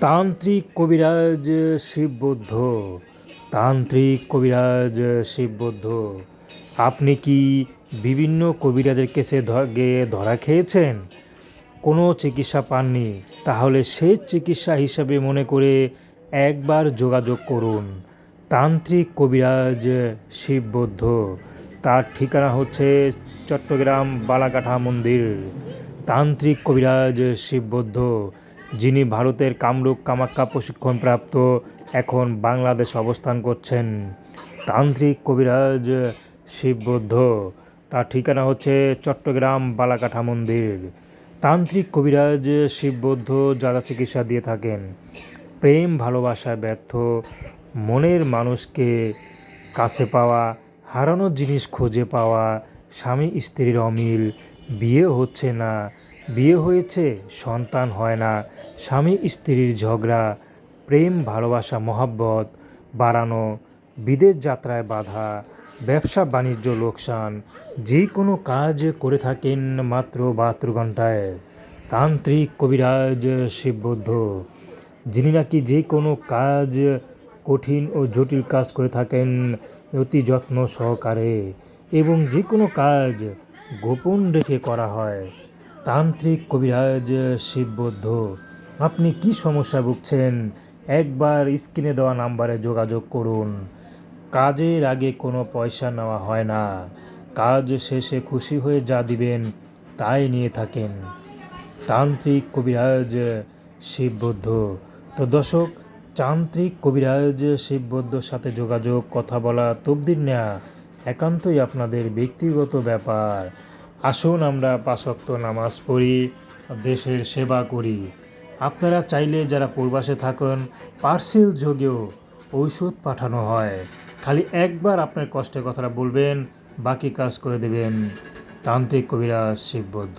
তান্ত্রিক কবিরাজ শিববৌদ্ধ, তান্ত্রিক কবিরাজ শিববৌদ্ধ, আপনি কি বিভিন্ন কবিরাজের কেসে গিয়ে ধরা খেয়েছেন? কোনো চিকিৎসা পাননি, তাহলে সে চিকিৎসা হিসাবে মনে করে একবার যোগাযোগ করুন। তান্ত্রিক কবিরাজ শিববৌদ্ধ, তার ঠিকানা হচ্ছে চট্টগ্রাম বালাকাঠা মন্দির। তান্ত্রিক কবিরাজ শিববৌদ্ধ যিনি ভারতের কামরূপ কামাখ্যা প্রশিক্ষণপ্রাপ্ত, এখন বাংলাদেশ অবস্থান করছেন তান্ত্রিক কবিরাজ শিববৌদ্ধ। তার ঠিকানা হচ্ছে চট্টগ্রাম বালাকাঠা মন্দির। তান্ত্রিক কবিরাজ শিববৌদ্ধ যারা চিকিৎসা দিয়ে থাকেন, প্রেম, ভালোবাসায় ব্যর্থ, মনের মানুষকে কাছে পাওয়া, হারানো জিনিস খুঁজে পাওয়া, স্বামী, স্ত্রীর অমিল, বিয়ে হচ্ছে না, বিয়ে হয়েছে, সন্তান হয় না স্বামী স্ত্রীর ঝগড়া, প্রেম, ভালোবাসা, মহাব্বত, বাড়ানো, বিদেশ যাত্রায় বাধা, ব্যবসা, বাণিজ্য লোকসান, যে কোনো কাজ করে থাকেন মাত্র বাহাত্তর ঘন্টায় তান্ত্রিক কবিরাজ শিববৌদ্ধ, যিনি নাকি যে কোনো কাজ কঠিন ও জটিল কাজ করে থাকেন অতি যত্ন সহকারে এবং যে কোনো কাজ গোপন রেখে করা হয়। তান্ত্রিক কবিরাজ শিববৌদ্ধ আপনি কি সমস্যা ভুগছেন? একবার স্ক্রিনে দেওয়া নাম্বারে যোগাযোগ করুন। কাজের আগে কোনো পয়সা নেওয়া হয় না। কাজ শেষে খুশি হয়ে যা দিবেন, তাই নিয়ে থাকেন। তান্ত্রিক কবিরাজ শিববৌদ্ধ। তো দর্শক তান্ত্রিক কবিরাজ শিববৌদ্ধর সাথে যোগাযোগ, কথা বলা, তবদির নেয়া একান্তই আপনাদের ব্যক্তিগত ব্যাপার। আসুন আমরা পাশক্ত নামাজ পড়ি, দেশের সেবা করি। আপনারা চাইলে যারা পূর্বাসে থাকেন, পার্সেল যোগেও ঔষধ পাঠানো হয়। খালি একবার আপনার কষ্টের কথাটা বলবেন, বাকি কাজ করে দেবেন। তান্ত্রিক কবিরাজ শিববৌদ্ধ।